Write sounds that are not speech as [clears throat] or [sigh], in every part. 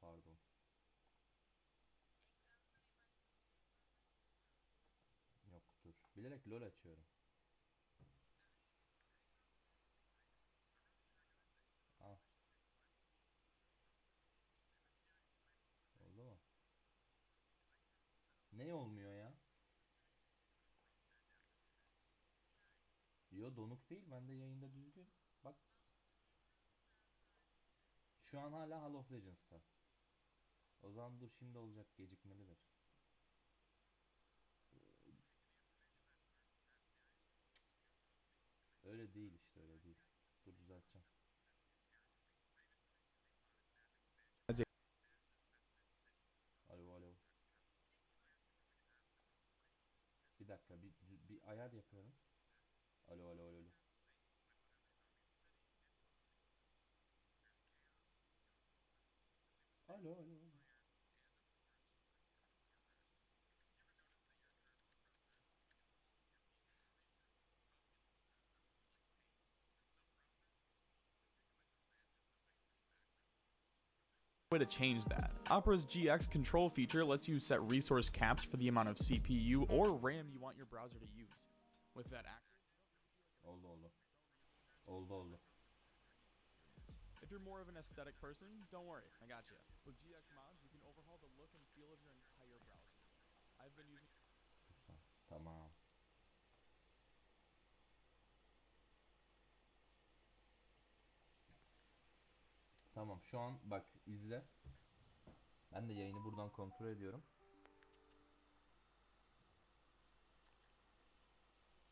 Pardon. Yok dur. Bilerek LoL açıyorum. Al. Oldu mu? Ne olmuyor ya? Yo donuk değil. Bende yayında düzgün. Bak. Şu an hala Hall of Legends'ta. O zaman dur şimdi olacak gecikmelidir. Öyle değil işte öyle değil. Dur düzelteceğim. Alo alo. Bir dakika bir, bir ayar yapıyorum. Alo alo alo alo. Way to change that. Opera's GX control feature lets you set resource caps for the amount of CPU or RAM you want your browser to use. With that act, if you're more of an aesthetic person, don't worry, I got you. With GX mods, you can overhaul the look and feel of your entire browser. I've been using Tamam. Tamam şu an bak izle. Ben de yayını buradan kontrol ediyorum.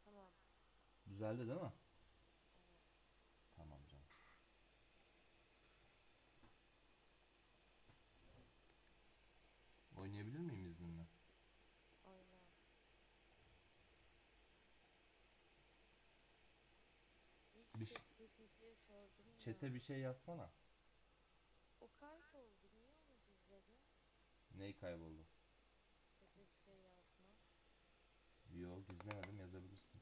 Tamam. Düzeldi değil mi? Tamam canım. Oynayabilir miyim izninle? Oyna. Bir şey-. Çete bir şey yazsana. O kayboldu. Niye onu gizledi? Ney kayboldu? Çete bir şey yazma. Yo gizlemedim yazabilirsin.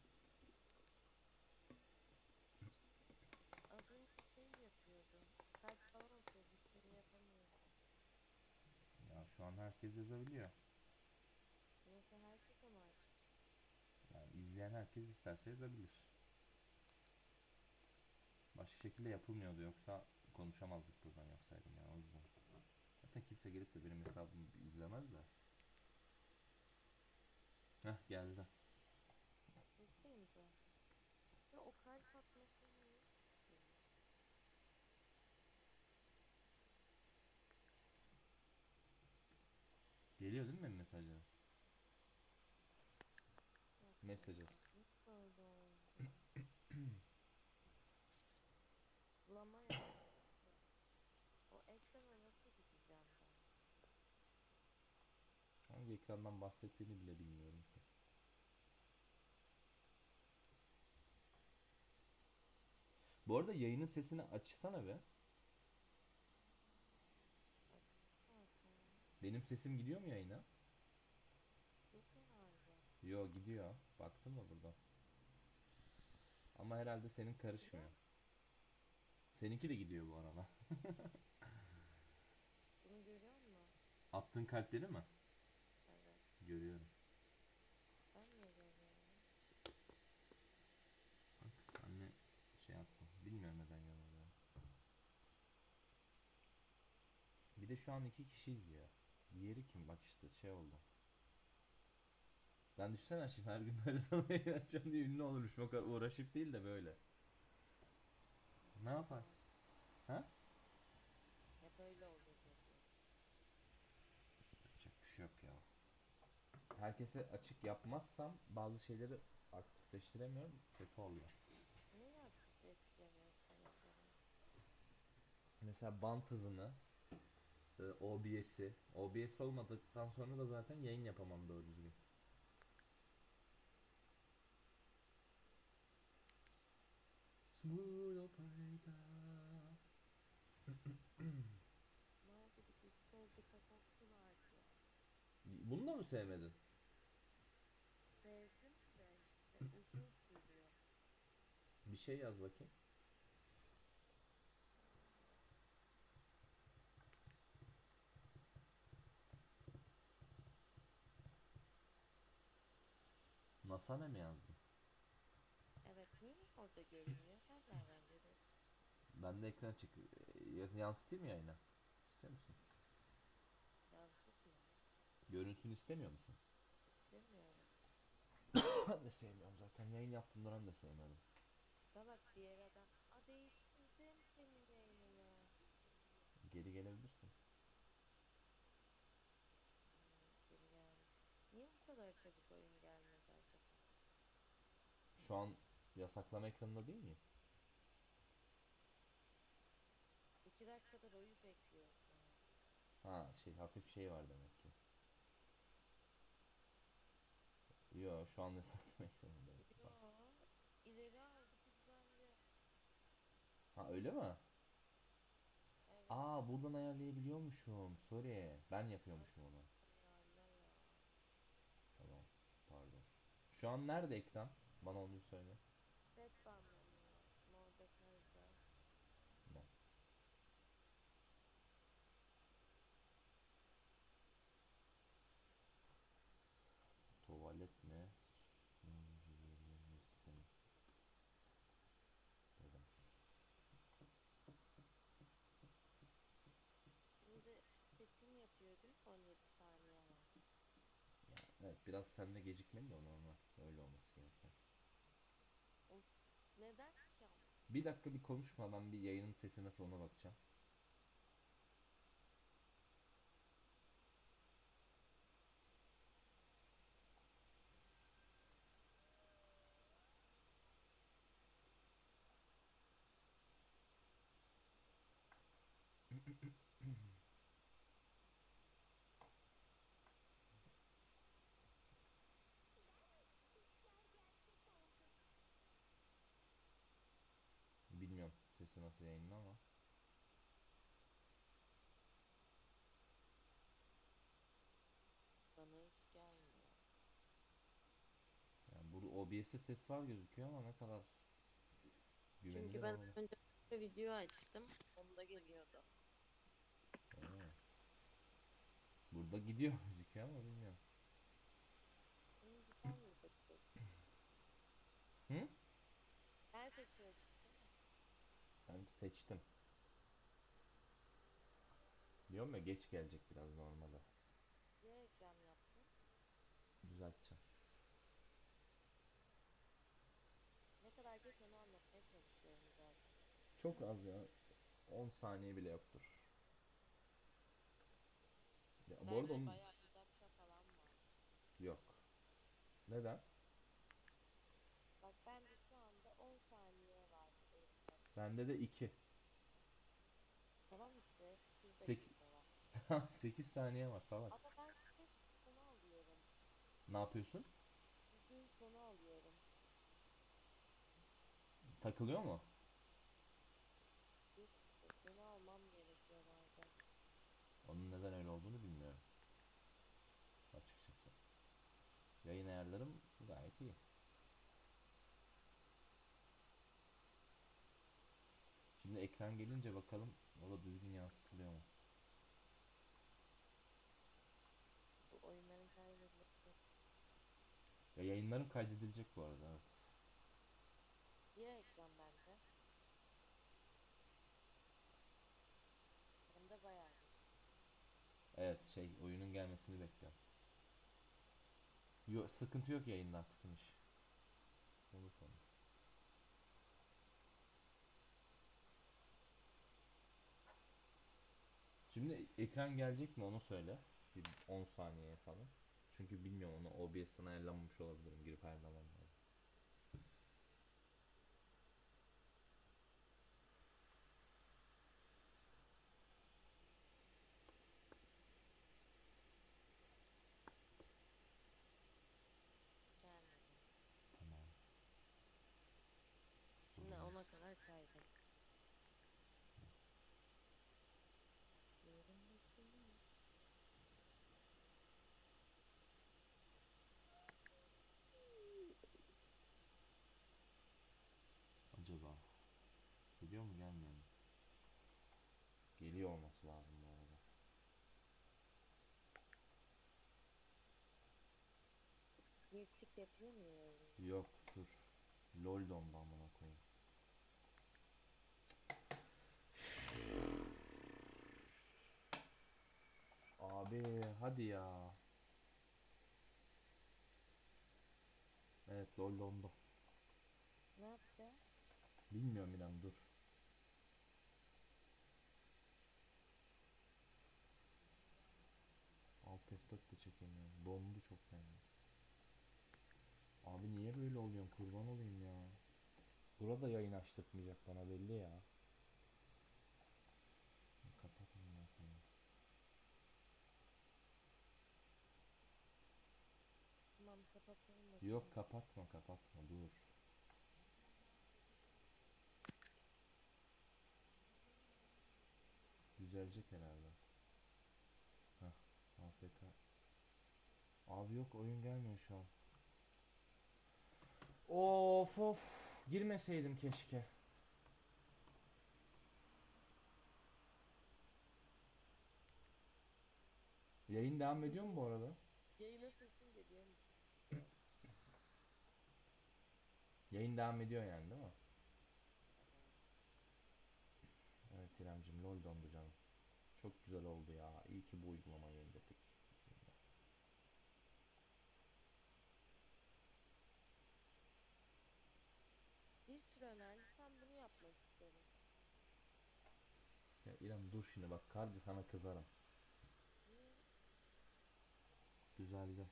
Az önce şey yapıyordum. Kalp falan atıyor. Bir şey yapamıyordum. Ya şu an herkes yazabiliyor. Neyse herkes ama açık. Yani izleyen herkes isterse yazabilir. Başka şekilde yapılmıyordu yoksa konuşamazdık buradan yapsaydım yani o yüzden. Zaten kimse gelip de benim hesabımı izlemez de. Heh geldi. Ve o kalp atması? Geliyor değil mi benim mesajlar? Yok, [clears throat] Oldu? Bulamaya. O ekrana nasıl gideceğim ben? Hangi ekrandan bahsettiğini bile bilmiyorum ki. Bu arada yayının sesini açsana be. Benim sesim gidiyor mu yayına? Yo gidiyor. Baktın mı burada? Ama herhalde senin karışmıyor. Seninki de gidiyor bu arada. [laughs] Bunu görüyor musun? Attığın kalpleri mi? Evet. Görüyorum. Ben niye görmüyorum? Bak anne şey attım. Bilmiyorum neden yanılıyor. Bir de şu an iki kişiyiz ya. Diğeri kim? Bak işte şey oldu. Ben düşünsene şimdi her gün böyle [laughs] sana açacağım diye ünlü olurmuş. O kadar uğraşıp değil de böyle. Ne yapar? Ha? Böyle olur dedi. Yapacak bir şey yok ya. Herkese açık yapmazsam bazı şeyleri aktifleştiremiyorum. Kötü oluyor. Ne aktifleştiremiyorsun mesela? Mesela bant hızını, e, OBS'i. OBS olmadıktan sonra da zaten yayın yapamam doğru düzgün. Muro [clears throat] payda. Bunu da mı sevmedin? [clears throat] Bir şey yaz bakayım. Masane mi yazdın? Niye orada görünmüyor? Sen nereden görüyorsun? Ben de ekran çık e, yansıtayım mı yayına? İstiyor musun? Yansıtma. Görünsün istemiyor musun? İstemiyorum. ben de sevmiyorum zaten. Yayın yaptığım dönem de sevmiyordum. Salak diğer adam. A değiştirdim senin yayınını. Geri gelebilirsin. Geri. Niye bu kadar çabuk oyun gelmedi acaba? Şu an yasaklama ekranında değil miyim? İki dakikadır oyun bekliyorsun. Ha şey hafif şey var demek ki. Yo şu an yasaklama ekranındayım. Yo, ileri aldı güzelce. Ha öyle mi? Evet. Aa buradan ayarlayabiliyormuşum. Sorry. Ben yapıyormuşum onu. Tamam. Pardon. Şu an nerede ekran? Bana onu söyle. Set banlanıyor. Mordekaiser. Ne? Tuvalet mi? Misin? Dedim. Şimdi seçim yapıyor değil mi? 17 saniye var. Ya, evet biraz sende gecikmeli de o normal. Öyle olması gereken. Neden ki ama? Bir dakika bir konuşma ben bir yayının sesi nasıl ona bakacağım. [clears throat] Bilmiyorum sesi nasıl yayında ama. Bana hiç gelmiyor. Yani burada OBS'te ses var gözüküyor ama ne kadar güvenilir Çünkü ben olmalı. önce bir video açtım. Onda geliyordu. Oo. Burada gidiyor [laughs] gözüküyor ama bilmiyorum. Mi? Hı? Sen seçiyorsun Ben seçtim. Diyorum ya geç gelecek biraz normalde. Niye reklam yaptın? Düzelteceğim. Ne kadar geç onu anlatmaya çalışıyorum zaten. Çok az ya. 10 saniye bile yoktur. Ya, bu arada Bence onun... bayağı bir dakika falan var. Yok. Neden? Bak ben de şu anda 10 saniye var elimde. Bende de 2. Tamam işte 8 Sek- dakika var. 8 saniye var salak. Ama ben hep sonu alıyorum. Ne yapıyorsun? Düzgün sonu alıyorum. Takılıyor mu? Yok işte sonu almam gerekiyor bazen. Onun neden öyle olduğunu bilmiyorum. Açıkçası. Yayın ayarlarım gayet iyi. Şimdi ekran gelince bakalım o da düzgün yansıtılıyor mu? Bu oyunların kaydedilmesi. Ya yayınlarım kaydedilecek bu arada evet. Niye ekran bende? Hem de bayağı. Evet şey oyunun gelmesini bekliyorum. Yok sıkıntı yok yayında artık finish. Olur konu. Şimdi ekran gelecek mi onu söyle. Bir 10 saniye falan. Çünkü bilmiyorum onu OBS'ten ayarlanmamış olabilirim. Girip ayarlamam. Geliyor mu gelmiyor mu? Geliyor olması lazım bu arada. Kesik yapıyor mu yayını? Yok dur. LOL dondu amına koyayım. Abi hadi ya. Evet LOL dondu. Ne yapacağız? Bilmiyorum İrem dur. Alt F4 de çekemiyorum. Dondu çok fena. Abi niye böyle oluyorsun kurban olayım ya. Burada yayın açtırtmayacak bana belli ya. Kapat amına koyayım. Tamam zaman. Yok kapatma kapatma dur. Düzelecek herhalde. Heh, AFK. Abi yok oyun gelmiyor şu an. Of of. Girmeseydim keşke. Yayın devam ediyor mu bu arada? Yayına sesin geliyor mu? [laughs] Yayın devam ediyor yani değil mi? Evet İremcim lol dondu canım. Çok güzel oldu ya. İyi ki bu uygulamayı indirdik. Bir sürü önerdi. Sen bunu yapmak istedin. Ya İrem dur şimdi bak kardi sana kızarım. Niye? Düzeldi.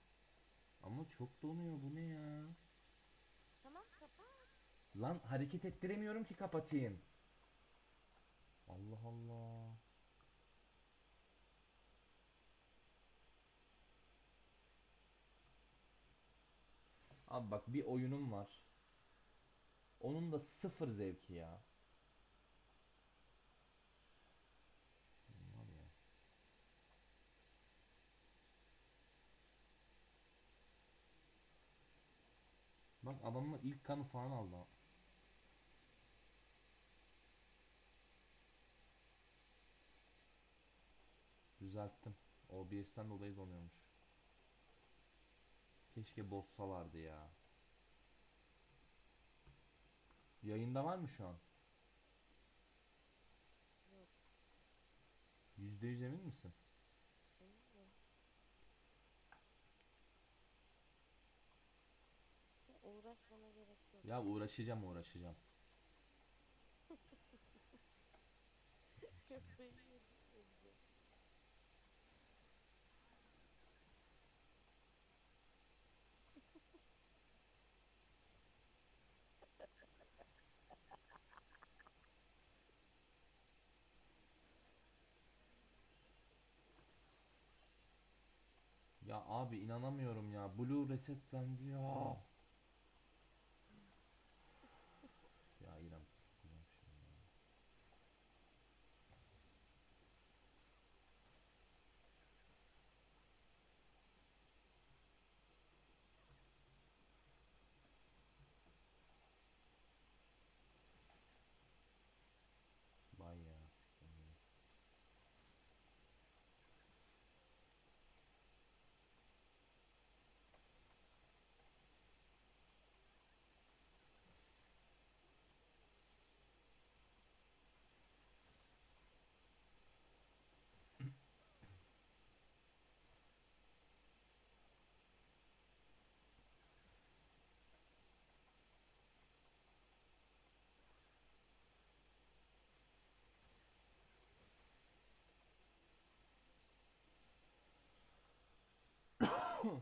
Ama çok donuyor bu ne ya? Tamam kapat. Lan hareket ettiremiyorum ki kapatayım. Allah Allah. Abi bak bir oyunum var. Onun da sıfır zevki ya. Bak adamın ilk kanı falan aldı. Düzelttim. OBS'ten dolayı donuyormuş. Keşke bozsalardı ya. Yayında var mı şu an? Yok. %100 emin misin? Ya uğraşacağım uğraşacağım. Ya abi inanamıyorum ya. Blue resetlendi. Ya İrem sokacağım şimdi ya. Vay ya. sikeyim ya. Şu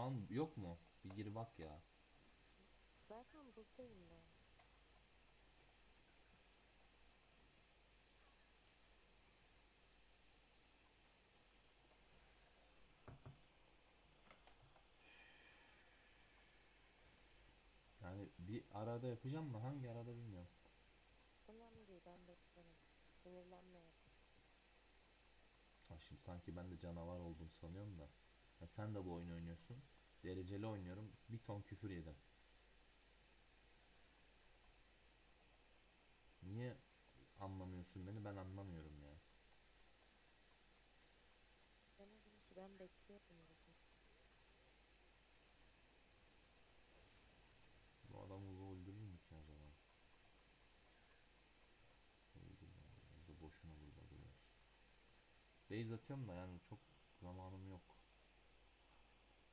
an yok mu? Bir gir bak ya. Zaten buradayım ben. Yani bir arada yapacağım da hangi arada bilmiyorum. Önemli değil ben beklerim. Sinirlenme yeter. Ha şimdi sanki ben de canavar oldum sanıyorum da. Ya sen de bu oyunu oynuyorsun. Dereceli oynuyorum. Bir ton küfür yedim. Niye anlamıyorsun beni? Ben anlamıyorum ya. Ben bekliyordum orada. Bu adam Uğur'u öldürür mü ki acaba? Öldürmüyor. Biz de boşuna burada duruyoruz. Base atıyorum da yani çok zamanım yok.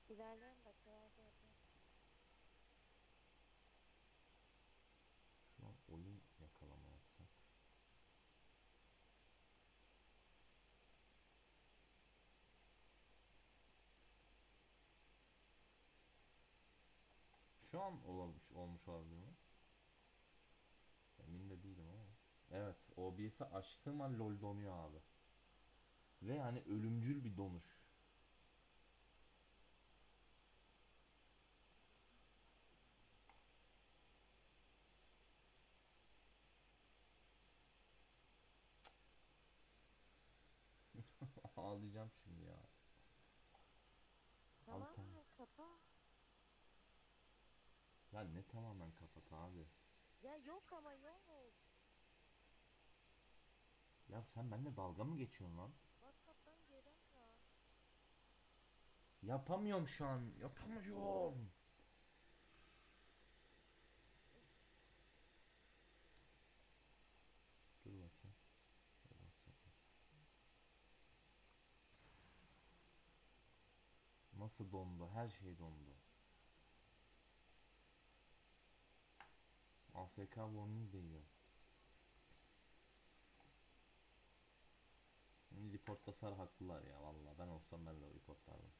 İlerleyen dakikalarda yapar. Şu an oyun yakalama yapsak. Şu an olmuş, olmuş olabilir mi? Emin de değilim ama. Evet, OBS'i açtığım an LoL donuyor abi. Ve hani ölümcül bir donuş. [laughs] Ağlayacağım şimdi ya. Altan. Tamamen kapa. Ya ne tamamen kapat abi. Ya yok ama yok. Ya sen benimle dalga mı geçiyorsun lan? WhatsApp'tan ya. Yapamıyorum şu an. Yapamıyorum. Dur bakayım. Nasıl dondu? Her şey dondu. AFK warning değiyor. reportlasalar haklılar ya. Valla ben olsam ben de reportlardım.